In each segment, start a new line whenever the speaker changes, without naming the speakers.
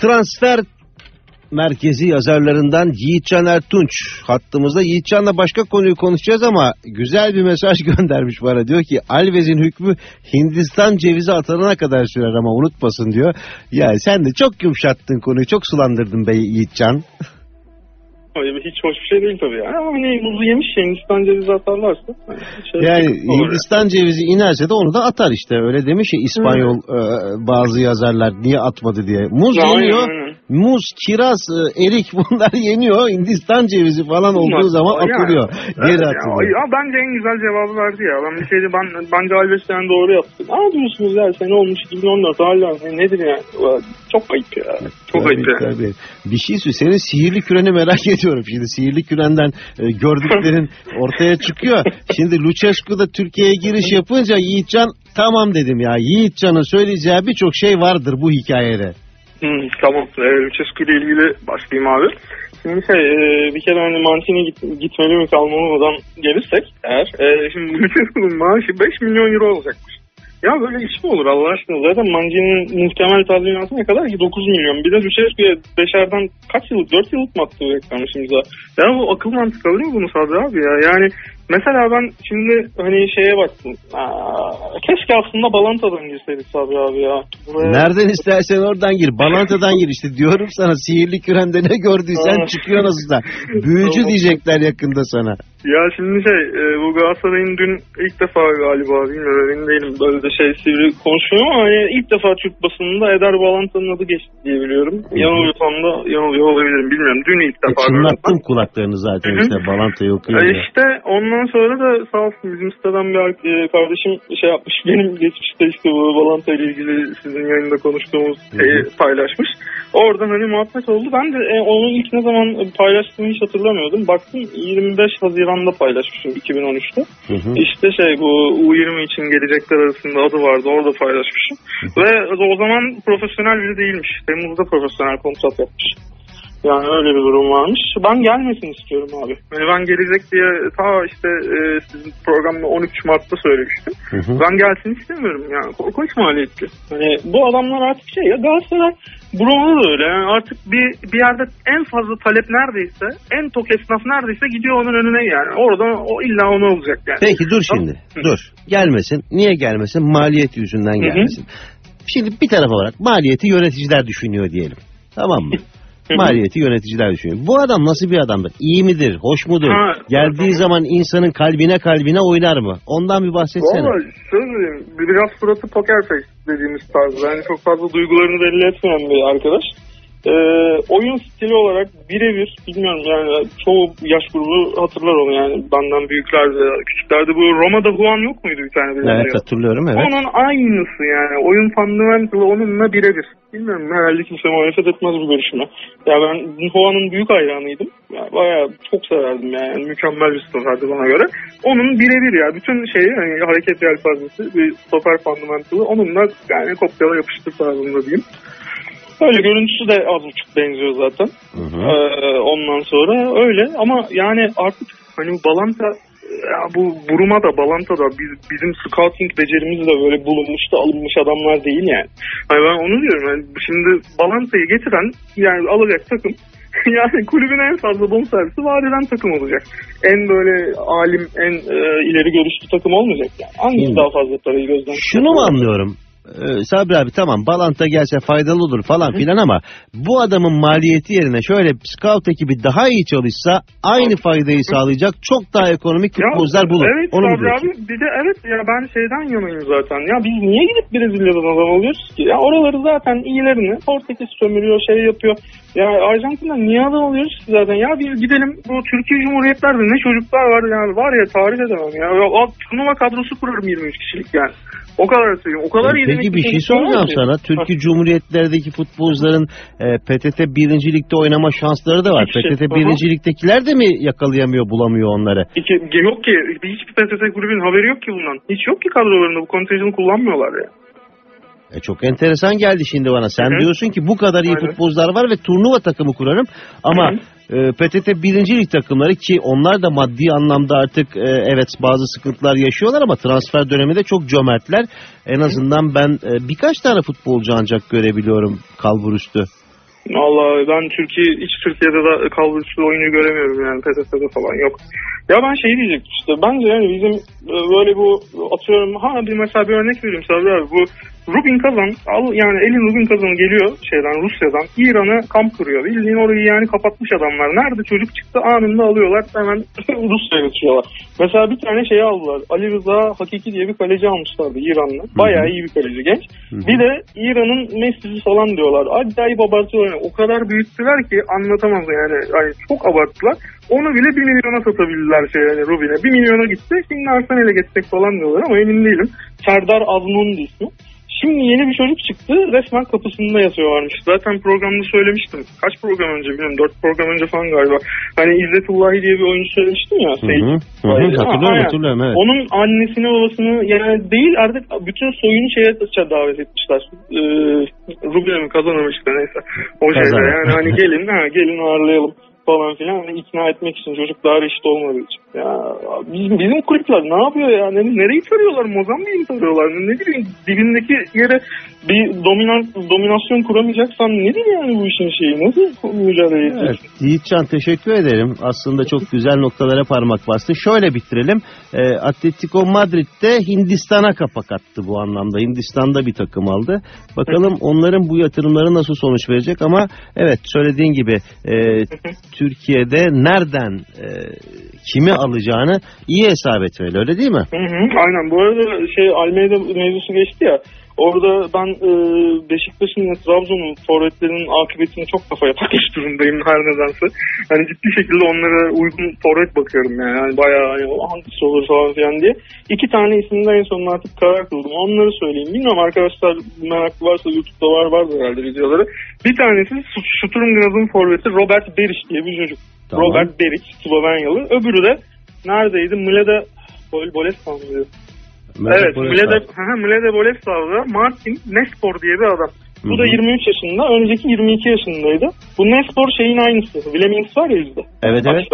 transfer merkezi yazarlarından Yiğitcan Ertunç hattımızda. Yiğitcan'la başka konuyu konuşacağız ama güzel bir mesaj göndermiş bana. Diyor ki Alves'in hükmü Hindistan cevizi atılana kadar sürer ama unutmasın diyor. Ya sen de çok yumuşattın konuyu çok sulandırdın be Yiğitcan.
Hiç hoş bir şey değil tabii ya. Ama hani muzu yemiş ya Hindistan cevizi atarlarsa. Şey
Yani Hindistan cevizi inerse de onu da atar işte. Öyle demiş ya İspanyol e, bazı yazarlar niye atmadı diye. Muz yeniyor.
aynen.
Muz, kiraz, e, erik bunlar yeniyor. Hindistan cevizi falan olduğu zaman
Yani,
atılıyor. Geri
ya,
atılıyor.
ya bence en güzel cevabı verdi ya. Ben bir şeydi ben bence Alves yani doğru yaptı. Aa diyorsunuz ya sene olmuş 2014 hala ne- nedir? Ulan Çok ayıp ya. Çok
Tabii,
ayıp ya.
tabii. Bir şey söyle. Senin sihirli küreni merak ediyorum. Şimdi sihirli kürenden e, gördüklerin ortaya çıkıyor. Şimdi Lucescu da Türkiye'ye giriş yapınca Yiğitcan tamam dedim ya. Yiğitcan'ın söyleyeceği birçok şey vardır bu hikayede.
Hmm, tamam. Ee, Lucescu ile ilgili başlayayım abi. Şimdi şey e, bir kere hani Mancini git, gitmeli mi kalmamadan gelirsek eğer e, şimdi Lucescu'nun maaşı 5 milyon euro olacakmış. Ya böyle iş mi olur Allah aşkına? Zaten Mancini'nin muhtemel tazminatı ne kadar ki 9 milyon. Bir de Lucescu'ya beşerden kaç yıllık 4 yıllık mı attı bu reklammış imza? Ya bu akıl mantık alır mı bunu Sabri abi ya? Yani mesela ben şimdi hani şeye baktım. Aa, keşke aslında Balanta'dan girseydik Sabri abi ya. Buraya-
Nereden istersen oradan gir. Balanta'dan gir işte. Diyorum sana sihirli kürende ne gördüysen çıkıyor nasılsa. Büyücü
Tamam.
diyecekler yakında sana.
Ya şimdi şey e, bu Galatasaray'ın dün ilk defa galiba bilmiyorum emin değilim böyle de şey sivri konuşuyor ama hani ilk defa Türk basınında Eder Balanta'nın adı geçti diye biliyorum. Yanılıyorsam da yanılıyor olabilirim bilmiyorum. Dün ilk
E,
defa
çınlattım
gördüm.
kulaklarını zaten işte Balanta'yı
E,
okuyunca.
işte ondan sonra da sağ olsun bizim siteden bir e, kardeşim şey yapmış. Benim geçmişte işte bu Balanta ile ilgili sizin yayında konuştuğumuz şeyi paylaşmış. Oradan hani muhabbet oldu. Ben de e, onu ilk ne zaman paylaştığımı hiç hatırlamıyordum. Baktım 25 Haziran'da paylaşmışım 2013'te.
Hı hı.
İşte şey bu U20 için gelecekler arasında adı vardı orada paylaşmışım. Ve o zaman profesyonel biri değilmiş. Temmuz'da profesyonel kontrat yapmış. Yani öyle bir durum varmış. Ben gelmesin istiyorum abi. Yani ben gelecek diye ta işte e, sizin programda 13 Mart'ta söylemiştim.
Hı hı.
Ben gelsin istemiyorum. Yani korkunç maliyetli. Hani bu adamlar artık şey ya Galatasaray Bruma'da da öyle. Yani artık bir, bir yerde en fazla talep neredeyse en tok esnaf neredeyse gidiyor onun önüne yani. Orada o illa onu olacak yani.
Peki dur şimdi.
Hı.
Dur. Gelmesin. Niye gelmesin? Maliyet yüzünden
Hı hı.
gelmesin. Şimdi bir taraf olarak maliyeti yöneticiler düşünüyor diyelim. Tamam mı? Maliyeti yöneticiler düşünüyor. Bu adam nasıl bir adamdır? İyi midir? Hoş mudur?
Ha,
Geldiği
tamam.
zaman insanın kalbine kalbine oynar mı? Ondan bir bahsetsene.
Valla şöyle diyeyim, biraz suratı poker face dediğimiz tarzda. Yani çok fazla duygularını belli etmeyen bir arkadaş. Ee, oyun stili olarak birebir bilmiyorum yani çoğu yaş grubu hatırlar onu yani benden büyükler de küçükler de bu Roma'da Juan yok muydu bir tane
Evet
ya?
hatırlıyorum evet.
Onun aynısı yani oyun fundamental'ı onunla birebir. Bilmiyorum herhalde kimse muhalefet etmez bu görüşüme. Ya ben Juan'ın büyük hayranıydım. Ya bayağı çok severdim yani mükemmel bir stoperdi bana göre. Onun birebir ya bütün şeyi hani hareket yelpazesi bir stoper fundamental'ı onunla yani kopyala yapıştır tarzında diyeyim. Öyle görüntüsü de az buçuk benziyor zaten.
Hı hı.
Ee, ondan sonra öyle ama yani artık hani bu Balanta ya bu Buruma da Balanta da biz, bizim scouting becerimiz de böyle bulunmuş da alınmış adamlar değil yani. Hani ben onu diyorum yani şimdi Balanta'yı getiren yani alacak takım yani kulübün en fazla bonservisi vaat eden takım olacak. En böyle alim, en e, ileri görüşlü takım olmayacak yani. Hangisi
Hmm.
daha fazla parayı gözden
Şunu mu anlıyorum? Ee, Sabri abi tamam Balanta gelse faydalı olur falan filan ama bu adamın maliyeti yerine şöyle scout ekibi daha iyi çalışsa aynı faydayı sağlayacak çok daha ekonomik futbolcular bulur.
Evet
Onu
Sabri abi bir de evet ya ben şeyden yanayım zaten. Ya biz niye gidip Brezilya'dan adam alıyoruz ki? Ya oraları zaten iyilerini Portekiz sömürüyor şey yapıyor. Ya Arjantin'den niye adam alıyoruz ki zaten? Ya bir gidelim bu Türkiye Cumhuriyetlerde ne çocuklar var yani var ya tarih edemem ya. ya o turnuva kadrosu kurarım 23 kişilik yani. O kadar söyleyeyim. O kadar iyi
Peki bir şey soracağım sana. Türkiye Cumhuriyetlerdeki futbolcuların e, PTT 1. Lig'de oynama şansları da var.
Şey.
PTT
Hı
1.
hı.
Lig'dekiler de mi yakalayamıyor, bulamıyor onları?
İki, yok ki hiçbir PTT kulübün haberi yok ki bundan. Hiç yok ki kadrolarında bu kontenjanı kullanmıyorlar ya.
E çok enteresan geldi şimdi bana. Sen
Hı hı.
diyorsun ki bu kadar iyi
Aynen.
futbolcular var ve turnuva takımı kurarım. Ama e, PTT 1. lig takımları ki onlar da maddi anlamda artık e, evet bazı sıkıntılar yaşıyorlar ama transfer döneminde çok cömertler. En azından ben e, birkaç tane futbolcu ancak görebiliyorum kalbur üstü.
Valla ben Türkiye hiç Türkiye'de de kalburüstü oyuncu göremiyorum yani PTT'de falan yok. Ya ben şey diyecektim işte bence yani bizim e, böyle bu atıyorum ha bir mesela bir örnek vereyim Sabri abi bu Rubin Kazan al yani elin Rubin Kazan geliyor şeyden Rusya'dan İran'a kamp kuruyor. Bildiğin orayı yani kapatmış adamlar. Nerede çocuk çıktı anında alıyorlar hemen Rusya'ya götürüyorlar. Mesela bir tane şey aldılar. Ali Rıza Hakiki diye bir kaleci almışlardı İranlı. Bayağı iyi bir kaleci genç. Bir de İran'ın Messi'si falan diyorlar. Acayip abartıyorlar. Yani o kadar büyüttüler ki anlatamaz yani. yani çok abarttılar. Onu bile 1 milyona satabildiler şey yani Rubin'e. 1 milyona gitti. Şimdi Arsenal'e geçecek falan diyorlar ama emin değilim. Serdar Azmun'du ismi. Şimdi yeni bir çocuk çıktı. Resmen kapısında yatıyorlarmış. Zaten programda söylemiştim. Kaç program önce bilmiyorum. 4 program önce falan galiba. Hani İzzetullahi diye bir oyuncu söylemiştim ya.
Hı hı. Hı hı.
Ha,
Hatırlıyorum hatırlıyorum evet.
Onun annesini babasını yani değil artık bütün soyunu şeye davet etmişler. Ee, Rubin'e mi kazanmış işte neyse. O
Kazan.
yani hani gelin ha gelin ağırlayalım falan filan hani ikna etmek için çocuklar eşit olmadığı için. Ya bizim, bizim kulüpler ne yapıyor ya? Ne, nereyi tarıyorlar? Mozambik'i mi tarıyorlar? Ne bileyim dibindeki yere bir dominan, dominasyon kuramayacaksan nedir yani bu işin şeyi? Nasıl mücadele
Evet,
edeceksin?
Yiğitcan teşekkür ederim. Aslında çok güzel noktalara parmak bastı. Şöyle bitirelim. E, Atletico Madrid'de Hindistan'a kapak attı bu anlamda. Hindistan'da bir takım aldı. Bakalım onların bu yatırımları nasıl sonuç verecek ama evet söylediğin gibi e, Türkiye'de nereden e, kimi alacağını iyi hesap etmeli öyle değil mi?
Hı hı, aynen. Bu arada şey Almeyda mevzusu geçti ya. Orada ben e, Beşiktaş'ın ve Trabzon'un forvetlerinin akıbetini çok kafaya takmış durumdayım her nedense. Hani ciddi şekilde onlara uygun forvet bakıyorum yani. yani bayağı hani hangisi olur falan filan diye. İki tane isimden en sonunda artık karar kıldım. Onları söyleyeyim. Bilmiyorum arkadaşlar meraklı varsa YouTube'da var vardır herhalde videoları. Bir tanesi Sturm Graz'ın forveti Robert Beric diye bir çocuk.
Tamam.
Robert Beric, Slovenyalı. Öbürü de neredeydi? Mleda Bol Boleslav mıydı? Evet, Mlede, haha, Mlede Boleslav'da Martin Nespor diye bir adam. Bu da
Hı hı.
23 yaşında, önceki 22 yaşındaydı. Bu Nespor şeyin aynısı. Willemings var ya bizde.
Evet evet.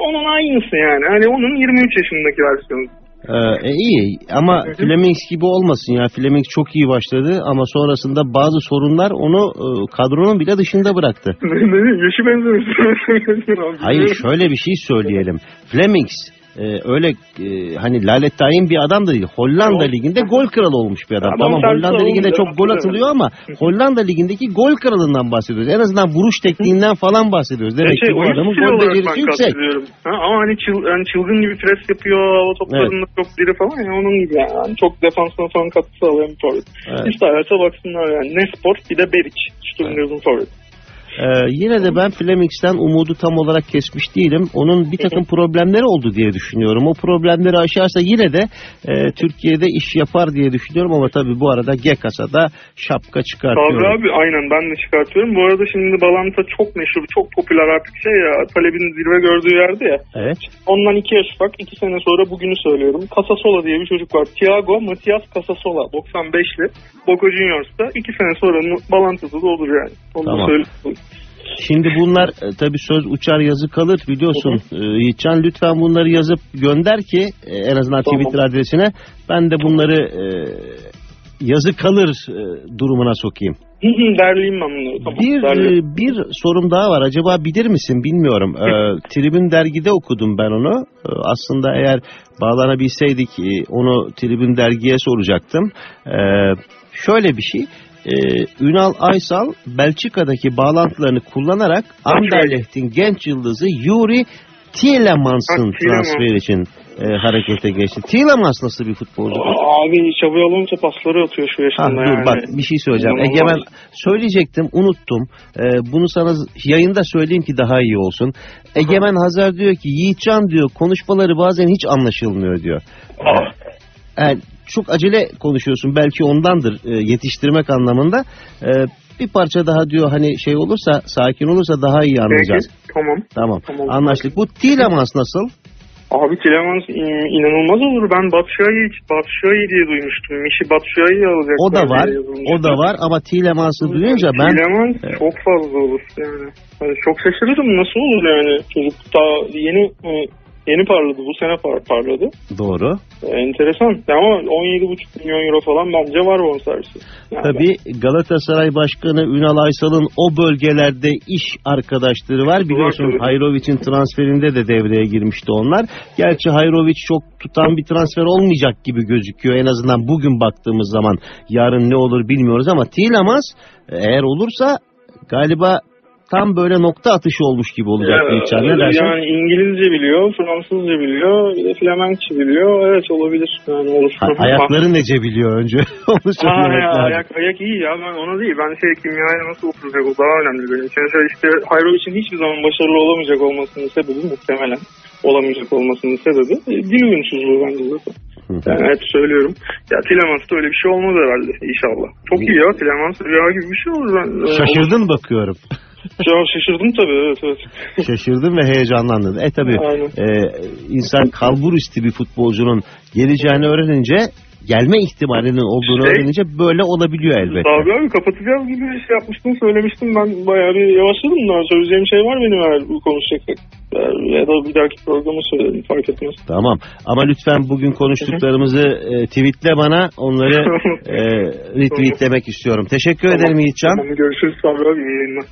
Onun aynısı yani. Hani onun 23 yaşındaki versiyonu.
Ee, e, iyi ama Flemings gibi olmasın ya. Flemings çok iyi başladı ama sonrasında bazı sorunlar onu e, kadronun bile dışında bıraktı.
yaşı benzemiş.
Hayır şöyle bir şey söyleyelim. Flemings e, öyle e, hani lalet tayin bir adam da değil. Hollanda
Yok.
liginde gol kralı olmuş bir adam. Tamam
tersi
Hollanda liginde çok gol atılıyor ama Hollanda ligindeki gol kralından bahsediyoruz. En azından vuruş tekniğinden falan bahsediyoruz. Demek
şey,
ki bu adamın gol becerisi yüksek.
Ha, ama hani, çıl, hani çılgın gibi pres yapıyor, hava toplarında çok diri falan ya onun gibi yani. Hani çok defansına falan katkı sağlayan bir forvet.
Evet.
İsterlerse baksınlar yani. Nespor bir de Beric. Sturmgaz'ın forvet.
Ee, yine de ben Flemings'ten umudu tam olarak kesmiş değilim. Onun bir takım problemleri oldu diye düşünüyorum. O problemleri aşarsa yine de e, Türkiye'de iş yapar diye düşünüyorum ama tabii bu arada Gekas'a da şapka
Sabri
çıkartıyorum.
abi aynen ben de çıkartıyorum. Bu arada şimdi Balanta çok meşhur, çok popüler artık şey ya. Talebin zirve gördüğü yerde ya.
Evet.
Ondan iki yaş ufak. iki sene sonra bugünü söylüyorum. Casasola diye bir çocuk var. Thiago Matias Casasola. 95'li. Boca Juniors'ta. iki sene sonra Balanta'da da olur yani. Onu
Tamam.
söyleyeyim.
Şimdi bunlar e, tabii söz uçar yazı kalır biliyorsun. E, Yiğitcan lütfen bunları yazıp gönder ki e, en azından
Tamam.
Twitter adresine ben de bunları e, yazı kalır e, durumuna sokayım.
Derleyeyim ben. Tamam,
Bir
derleyeyim.
e, bir sorum daha var. Acaba bilir misin bilmiyorum. E, Tribün dergide okudum ben onu. E, aslında eğer bağlanabilseydik e, onu Tribün dergiye soracaktım. E, şöyle bir şey. E, Ünal Aysal Belçika'daki bağlantılarını kullanarak Anderlecht'in genç yıldızı Yuri Tielemans'ın
Ha, Tielemans.
transferi için e, harekete geçti. Tielemans nasıl bir futbolcu?
Abi Xabi Alonso pasları atıyor şu
Ha,
yaşında
dur
yani.
bak bir şey söyleyeceğim.
İnanılmaz.
Egemen söyleyecektim unuttum. Ee, bunu sana yayında söyleyeyim ki daha iyi olsun. Egemen Hazar diyor ki Yiğitcan diyor konuşmaları bazen hiç anlaşılmıyor diyor.
Ah,
Yani çok acele konuşuyorsun belki ondandır e, yetiştirmek anlamında. E, bir parça daha diyor hani şey olursa sakin olursa daha iyi anlayacağız.
peki, tamam.
Tamam
Tamam.
anlaştık. Bu Tielemans nasıl?
Abi Tilemans in- inanılmaz olur. Ben Batshuayi, Batshuayi diye duymuştum. Mişi Batshuayi'yi alacak.
O da var. O da var ama Tielemans'ı duyunca ben
Tilemans
Evet.
çok fazla olur yani. Hani çok şaşırırım nasıl olur yani. Çocuk daha yeni e, yeni parladı. Bu sene par- parladı.
Doğru.
E, enteresan. Ama 17,5 milyon euro falan bence var bonservisi. Yani
Tabii Galatasaray Başkanı Ünal Aysal'ın o bölgelerde iş arkadaşları var. Biliyorsun. Hayrovic'in transferinde de devreye girmişti onlar. Gerçi Hayrovic çok tutan bir transfer olmayacak gibi gözüküyor. En azından bugün baktığımız zaman yarın ne olur bilmiyoruz ama Tielemans eğer olursa galiba tam böyle nokta atışı olmuş gibi olacak
Ya,
Yiğitcan. Ne dersin?
Yani İngilizce biliyor, Fransızca biliyor, bir de Flemenkçe biliyor. Evet olabilir. Yani olur.
Ha- ayakları nece biliyor önce. Onu
Ha,
söylemek
ya,
lazım.
ayak, ayak iyi ya ben ona değil. Ben şey kimyaya nasıl oturacak o daha önemli benim için. Şey işte Hayrovic'in hiçbir zaman başarılı olamayacak olmasının sebebi muhtemelen olamayacak olmasının sebebi e, dil uyumsuzluğu bence zaten. Yani hep söylüyorum. Ya Tilemans'ta öyle bir şey olmaz herhalde inşallah. Çok iyi ya Tilemans rüya gibi bir şey olur. Ben, e,
Şaşırdın bakıyorum.
Ya şaşırdım tabii evet evet.
Şaşırdın ve heyecanlandın. E tabi
Aynen.
insan kalburisti bir futbolcunun geleceğini öğrenince gelme ihtimalinin olduğunu
Şey-
öğrenince böyle olabiliyor elbette.
Abi abi kapatacağız gibi bir şey yapmıştın söylemiştim ben bayağı bir yavaşladım da söyleyeceğim şey var benim eğer bu konuşacaksak. Ya da bir dahaki programı söylerim fark etmez.
Tamam ama lütfen bugün konuştuklarımızı e, tweetle bana onları e, retweetlemek istiyorum. Teşekkür ederim Yiğitcan.
Tamam görüşürüz Sabri abi iyi yayınlar.